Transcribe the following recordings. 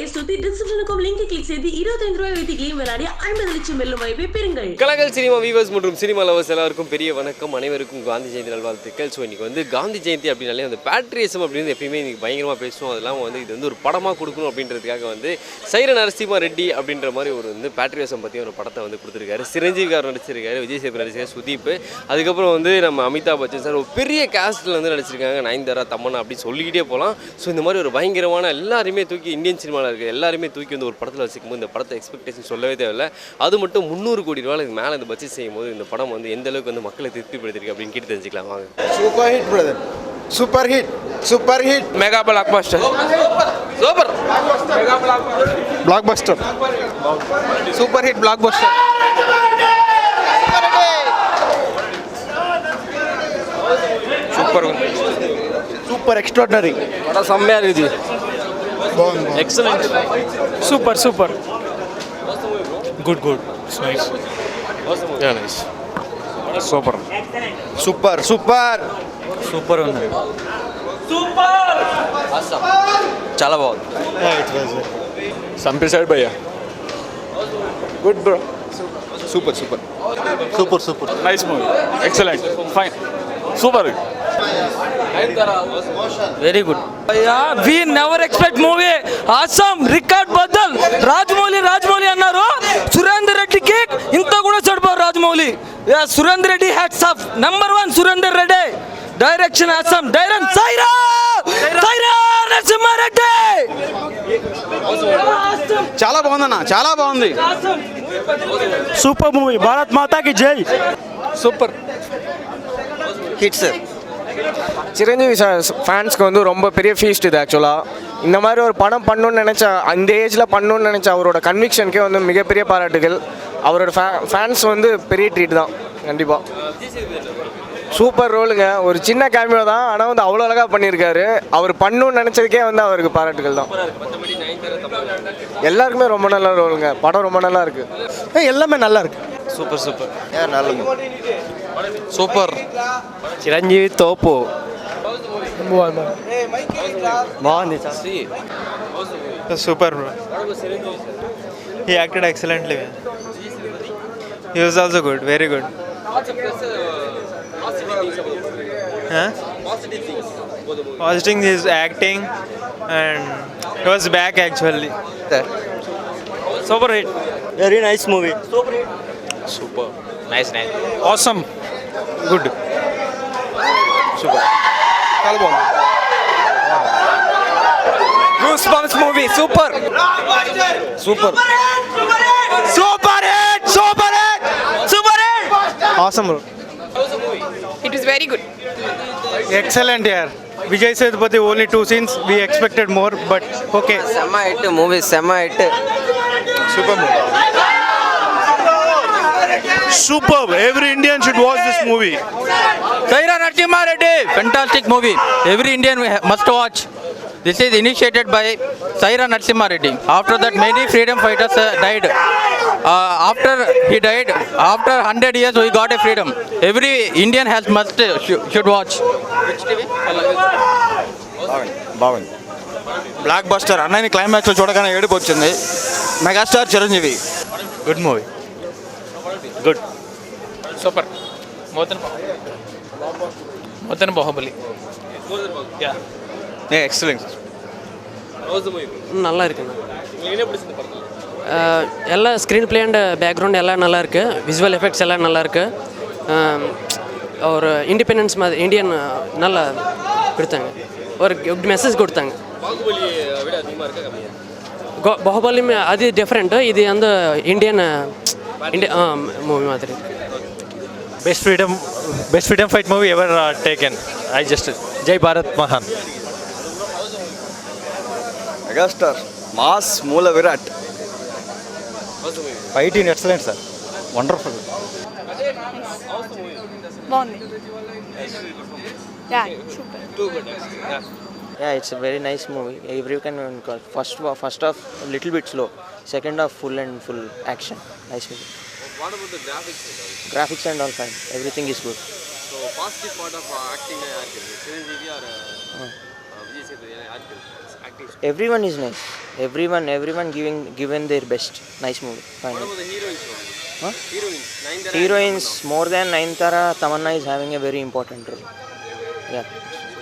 Play சுத்தி டிஸ்கிரிப்ஷனுக்கும் link click செய்து இருபத்தைந்து ரூபாய் வைத்து கேம் விளையாடி ஐம்பது லட்சம் வெல்லும் வாய்ப்பை பெறுங்கள் கலகல் சினிமா வியூவர்ஸ் மற்றும் சினிமா லவர்ஸ் எல்லாருக்கும் பெரிய வணக்கம் அனைவருக்கும் காந்தி ஜெயந்தி நல்வாழ்த்துக்கள் ஸோ இன்னைக்கு வந்து காந்தி ஜெயந்தி அப்படின்னாலே அந்த பேட்ரியசம் அப்படின்னு எப்பயுமே இன்னைக்கு பயங்கரமாக பேசுவோம் அதெல்லாம் வந்து இது வந்து ஒரு படமாக கொடுக்கணும் அப்படின்றதுக்காக வந்து சைர நரசிம்ம ரெட்டி அப்படின்ற மாதிரி ஒரு வந்து பேட்ரியசம் பற்றி ஒரு படத்தை வந்து கொடுத்துருக்காரு சிரஞ்சீவி கார் நடிச்சிருக்காரு விஜய் சேகர் நடிச்சிருக்காரு சுதீப் அதுக்கப்புறம் வந்து நம்ம அமிதாப் பச்சன் சார் ஒரு பெரிய கேஸ்டில் வந்து நடிச்சிருக்காங்க நயன்தாரா தமன்னா அப்படின்னு சொல்லிக்கிட்டே போகலாம் ஸோ இந்த மாதிரி ஒரு பயங்கரமான எல்லாருமே தூக்கி இந்தியன் சினிமாவில் சூப்பராக இருக்குது எல்லாருமே தூக்கி வந்து ஒரு படத்தில் வச்சுக்கும் போது இந்த படத்தை எக்ஸ்பெக்டேஷன் சொல்லவே தேவையில்லை அது மட்டும் முந்நூறு கோடி இது மேலே இந்த பட்ஜெட் செய்யும் போது இந்த படம் வந்து எந்த அளவுக்கு வந்து மக்களை திருப்திப்படுத்திருக்கு அப்படின்னு கேட்டு தெரிஞ்சுக்கலாம் வாங்க super hit brother super hit super hit mega blockbuster super blockbuster super hit blockbuster super super extraordinary படம் செம்மையாக இருக்குது excellent super super good good nice nice super super super super ఉంది సూపర్ చాలా బాగుంది చంపేశాడు భయ్య good bro super super super super nice movie excellent fine super very good we never expect movie awesome record బద్దల్ Rajamouli Rajamouli అన్నారు సురేందర్ రెడ్డి కేక్ ఇంత కూడా చెడిపోరు Rajamouli Surender Reddy hats off number one Surender Reddy direction awesome dry run Sye Raa Sye Raa Narasimha Reddy చాలా బాగుందన్న చాలా బాగుంది super movie Bharat మాతాకి జై super hit sir Chiranjeevi sir ஃபேன்ஸ்க்கு வந்து ரொம்ப பெரிய ஃபீஸ்ட் இது ஆக்சுவலாக இந்த மாதிரி ஒரு படம் பண்ணணும்னு நினச்சா அந்த ஏஜில் பண்ணணும்னு நினச்ச அவரோட கன்விக்ஷனுக்கே வந்து மிகப்பெரிய பாராட்டுகள் அவரோட ஃபே ஃபேன்ஸ் வந்து பெரிய ட்ரீட் தான் கண்டிப்பாக சூப்பர் ரோலுங்க ஒரு சின்ன கேமியோ தான் ஆனால் வந்து அவ்வளோ அழகாக பண்ணியிருக்காரு அவர் பண்ணணும்னு நினச்சதுக்கே வந்து அவருக்கு பாராட்டுகள் தான் எல்லாருக்குமே ரொம்ப நல்ல ரோலுங்க படம் ரொம்ப நல்லா இருக்குது எல்லாமே நல்லா இருக்குது super super yeah nalum super chiranjeevi topu number 1 man super bro he acted excellently he was also good very good Huh? Positive things. acting and he was back actually. Super hit. Very nice movie. Super hit. Super. Nice, nice. Awesome. Good. Super. Kalbon. Goosebumps movie. Super. Super. Super hit. Super hit. Super hit. Awesome, bro. It is very good. Excellent, yeah. Vijay Sethupathi only two scenes. We expected more, but okay. Sema hit. Movie. Sema hit. Super movie. Superb. Every Indian should watch this movie. Kaira Narsimha Reddy, fantastic movie. Every Indian must watch. This is initiated by Saira Narsimha Reddy. After that, many freedom fighters uh, died. Uh, after he died, after 100 years, we got a freedom. Every Indian has must uh, sh should watch. బాగుంది blockbuster అన్నయ్య క్లైమాక్స్లో చూడగానే ఏడుపు వచ్చింది megastar Chiranjeevi good movie good super మోతన్ మోతన్ Baahubali yeah excellent நல்லா இருக்குண்ணா என்ன பிடிச்சிருந்த படம் அஹ் எல்லா ஸ்க்ரீன் பிளே அண்ட் பேக்ரவுண்ட் எல்லாம் நல்லா இருக்கு விசுவல் எஃபெக்ட்ஸ் எல்லாம் நல்லா இருக்கு அஹ் ஒரு இண்டிபெண்டன்ஸ் மாதிரி இந்தியன் நல்லா கொடுத்தாங்க ஒரு குட் மெசேஜ் கொடுத்தாங்க பாகுபலி விட அதிகமாக இருக்கா கம்மியா கோ பாகுபலி அது டிஃப்ரெண்ட்டு இது வந்து இந்தியன் అంటే మూవీ మాత్రమే best freedom best freedom fight movie ever taken I just జై భారత్ మహాన్ మెగాస్టార్ మాస్ మూల Virat fight in excellent sir wonderful బాగుంది Yeah, it's a very nice movie. Every can first first half a little bit slow, second half full and full action. Nice movie. What about the graphics? And Graphics and all fine. Everything is good. So positive part of acting, uh, acting Uh, uh, hmm. uh Everyone is nice. Everyone, everyone giving given their best. Nice movie. Fine. What about the heroines? Huh? Heroines. Heroines more than Naintara, Tamanna is having a very important role. Yeah.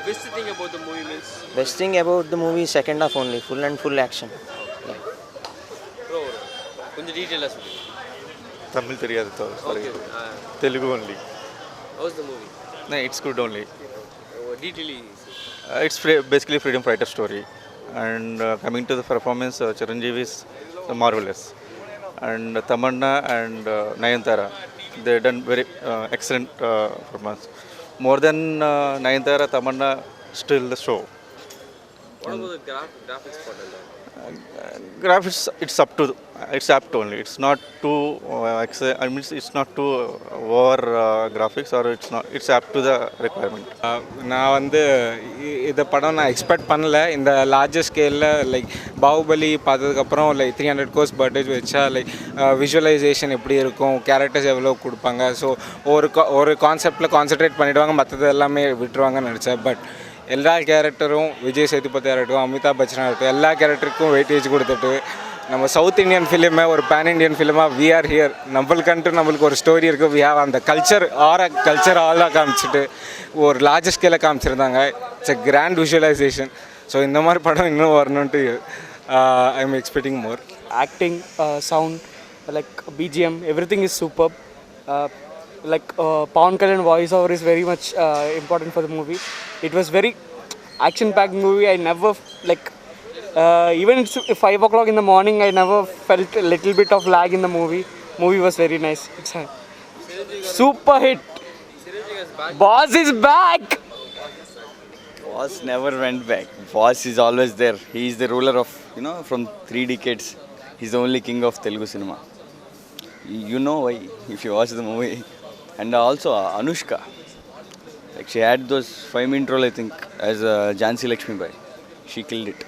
best thing about the movie means best thing about the movie second half only full and full action bro கொஞ்சம் டீட்டெயிலாக சொல்லுங்கள் தமிழ் தெரியாது sorry okay Telugu only how's the movie it's good only detailly it's basically freedom fighter story and uh, coming to the performance uh, chiranjeevi is marvelous and tamanna and uh, nayantara they done very uh, excellent uh, performance more than nine ತಮನ್ನ still the ಷೋಕ್ graphics it's up to it's apt only it's not too uh, i mean means it's not over over graphics are it's not it's apt to the requirement uh, நான் வந்து இந்த படம் நான் expect பண்ணல இந்த larger ஸ்கேலில் like Baahubali பார்த்ததுக்கப்புறம் like three hundred crores பர்டேஜ் வச்சா லைக் விஷுவலைசேஷன் uh, எப்படி இருக்கும் கேரக்டர்ஸ் எவ்வளோ கொடுப்பாங்க ஸோ ஒரு ஒரு கான்செப்டில் கான்சென்ட்ரேட் பண்ணிவிடுவாங்க மற்றது எல்லாமே விட்டுருவாங்கன்னு நினச்சேன் பட் எல்லா கேரக்டரும் விஜய் சேதுபதி ஆகட்டும் அமிதாப் பச்சன் ஆகட்டும் எல்லா கேரக்டருக்கும் வெயிட்டேஜ் கொடுத்துட்டு நம்ம சவுத் இந்தியன் ஃபிலிமே ஒரு பேன் இண்டியன் ஃபிலிமாக வி ஆர் ஹியர் நம்மளுக்கு நம்மளுக்கு ஒரு ஸ்டோரி இருக்குது வி ஹாவ் அந்த கல்ச்சர் ஆர கல்ச்சர் ஆளாக காமிச்சிட்டு ஒரு லார்ஜ் ஸ்கேலில் காமிச்சிருந்தாங்க it's a grand visualisation so இந்த மாதிரி படம் இன்னும் வரணுன்ட்டு I am expecting more acting sound like BGM everything is super like uh, and Kalyan voiceover is very much uh, important for the movie. It was very action-packed movie. I never like uh, even it's five o'clock in the morning. I never felt a little bit of lag in the movie. Movie was very nice. It's a super hit. Boss is back. Boss never went back. Boss is always there. He is the ruler of you know from three decades. He's the only king of Telugu cinema. You know why if you watch the movie. And also Anushka like she had those five minute role I think as Jhansi Lakshmibai she killed it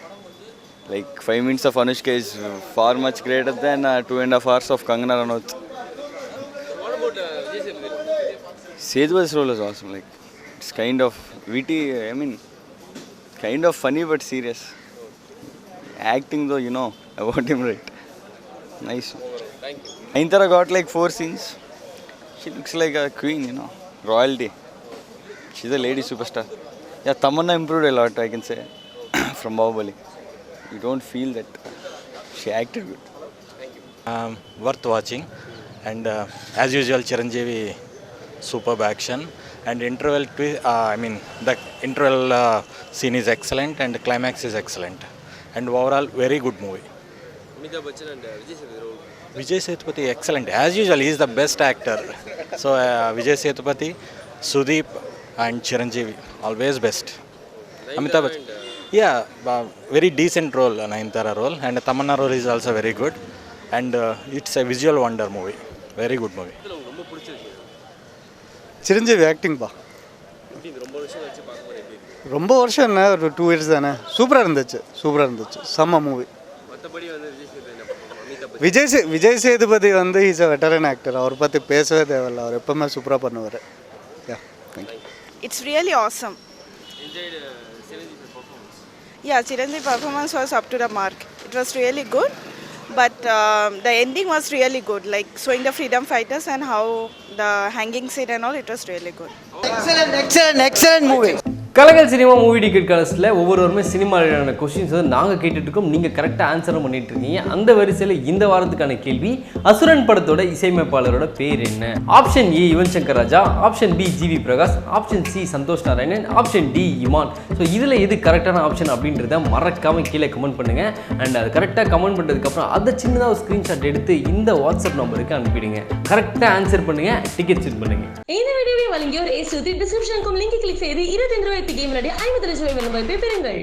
like five minutes of Anushka is far much greater than two and half hours of Kangana Ranaut సేజ్వాస్ role is awesome like it's kind of witty I mean kind of funny but serious acting though you know about him right nice అయిన తర్వాత got like four scenes She looks like a queen, you know, royalty. She's a lady superstar. Yeah, Tamanna improved a lot, I can say, from Bahubali. You don't feel that she acted good. Thank you. Um, worth watching, and uh, as usual, Chiranjeevi, superb action, and interval twist. Uh, the interval uh, scene is excellent, and the climax is excellent, and overall, very good movie. Amitabh Bachchan and Vijay Sethupathi Vijay Sethupathi excellent as usual is the best actor so Vijay Sethupathi Sudeep and Chiranjeevi always best Amitabh Bachchan yeah very decent role Nayanthara role and Tamannaah role is also very good and it's a visual wonder movie very good movie Chiranjeevi ஆக்டிங்பா ரொம்ப வருஷம் என்ன ஒரு two years தானே சூப்பராக இருந்துச்சு சூப்பராக இருந்துச்சு செம்ம மூவி மற்றபடி வந்து விஜய் சே விஜய் சேதுபதி வந்து இஸ் அ வெட்டரன் ஆக்டர் அவர் பற்றி பேசவே தேவையில்ல அவர் எப்பவுமே சூப்பராக பண்ணுவார் யா It's really awesome. enjoyed uh, Chiranjeevi performance. Yeah, Chiranjeevi performance was up to the mark. It was really good, but um, the ending was really good. Like showing the freedom fighters and how the hanging scene and all, it was really good. Kalakal cinema movie ticket கலர்ஸில் ஒவ்வொருவருமே சினிமாவிலான questions வந்து நாங்கள் கேட்டுட்ருக்கோம் நீங்கள் கரெக்டாக ஆன்சரும் பண்ணிட்டு இருக்கீங்க அந்த வரிசையில் இந்த வாரத்துக்கான கேள்வி அசுரன் படத்தோட இசையமைப்பாளரோட பேர் என்ன option A Yuvan Shankar Raja option B GV Prakash option C Santhosh Narayanan option D Imman so இதில் எது கரெக்டான ஆப்ஷன் அப்படின்றத மறக்காமல் கீழே கமெண்ட் பண்ணுங்கள் அண்ட் அது கரெக்டாக கமெண்ட் பண்ணுறதுக்கப்புறம் அதை சின்னதாக ஒரு ஸ்க்ரீன்ஷாட் எடுத்து இந்த வாட்ஸ்அப் நம்பருக்கு அனுப்பிடுங்க கரெக்டாக ஆன்சர் பண்ணுங்கள் டிக்கெட் செக் பண்ணுங்கள் இந்த வீடியோவை வழங்கியோர் ஏ டிஸ்கிரிப்ஷனுக்கும் லிங்க் கிளிக் செய்து இருபத்தி ரெண்டு கேம் விளையாடி ஐம்பது லட்சம் ரூபாய் வெல்லும் வாய்ப்பை பெறுங்கள்